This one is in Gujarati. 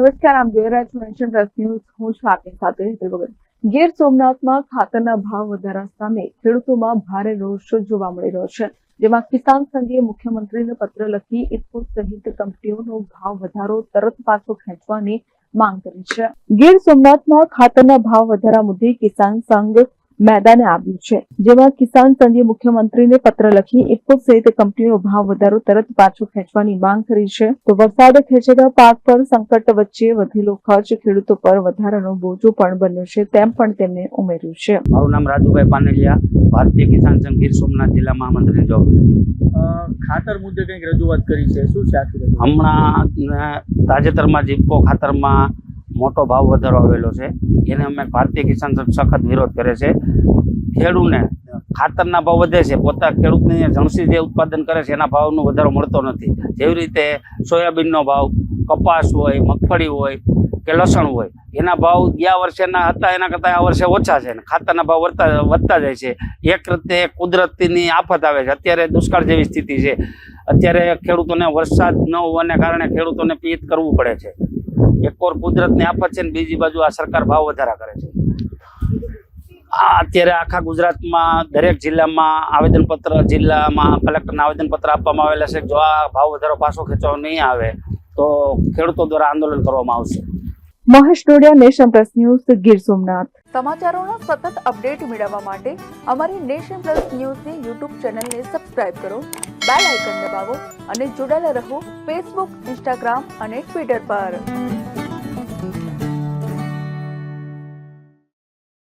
નમસ્કાર, આમ જોઈ રહ્યા પ્લસ ન્યૂઝ હું છું આપની સાથે હેતલ ભગત. ગીર સોમનાથમાં ખાતરના ભાવ વધારા સામે ખેડૂતોમાં ભારે રોષ જોવા મળી રહ્યો છે, જેમાં કિસાન સંઘે મુખ્યમંત્રીને પત્ર લખી ઇફકો સહિત કંપનીઓનો ભાવ વધારો તરત પાછો ખેંચવાની માંગ કરી છે. ગીર સોમનાથમાં ખાતરના ભાવ વધારા મુદ્દે કિસાન સંઘ મેદાને આવ્યું છે. જેમાં કિસાન સંઘે મુખ્યમંત્રીને પત્ર લખી ઇફકો સહિત કંપનીનો ભાવ વધારો તરત પાછો ખેંચવાની માંગ કરી છે. તો વરસાદ ખેંચેલા પાક પર સંકટ વચ્ચે વધેલો ખર્ચ ખેડૂતો પર વધારાનો બોજો પણ બન્યો છે તેમ પણ તેમણે ઉમેર્યું છે. મારું નામ રાજુભાઈ પાનેલિયા ભારતીય કિસાન સંઘ ગીર સોમનાથ જિલ્લા મહામંત્રી જોબ. ખાતર મુદ્દે કંઈક રજૂઆત કરી છે શું છે હમણાં તાજેતરમાં જીપકો ખાતરમાં મોટો ભાવ વધારો આવેલો છે. એને અમે ભારતીય કિસાન સખત વિરોધ કરે છે. ખેડૂને ખાતરના ભાવ વધે છે. પોતા ખેડૂતને જણસી જે ઉત્પાદન કરે છે, એના ભાવનો વધારો મળતો નથી. જેવી રીતે સોયાબીનનો ભાવ, કપાસ હોય, મગફળી હોય કે લસણ હોય, એના ભાવ ગયા વર્ષેના હતા, એના કરતાં આ વર્ષે ઓછા છે ખાતરના ભાવ વધતા વધતા જાય છે. એક રીતે કુદરતીની આફત આવે છે. અત્યારે દુષ્કાળ જેવી સ્થિતિ છે. અત્યારે ખેડૂતોને વરસાદ ન હોવાને કારણે ખેડૂતોને પિયત કરવું પડે છે. એક ઓર કુદરતની આફત છે ને બીજી બાજુ આ સરકાર ભાવ વધારા કરે છે. આ અત્યારે આખા ગુજરાતમાં દરેક જિલ્લામાં આવેદનપત્ર જિલ્લામાં કલેક્ટરને આવેદનપત્ર આપવામાં આવેલા છે જો આ ભાવ વધારો પાછો ખેંચવા નહીં આવે તો ખેડૂતો દ્વારા આંદોલન કરવામાં આવશે. Mahesh Dodiya nation plus news Gir Somnath. સમાચારોનો સતત અપડેટ મેળવવા માટે અમારી નેશન પ્લસ ન્યૂઝની યુટ્યુબ ચેનલને સબસ્ક્રાઇબ કરો બેલ આઇકન દબાવો અને જોડાયેલા રહો ફેસબુક ઇન્સ્ટાગ્રામ અને ટ્વિટર પર.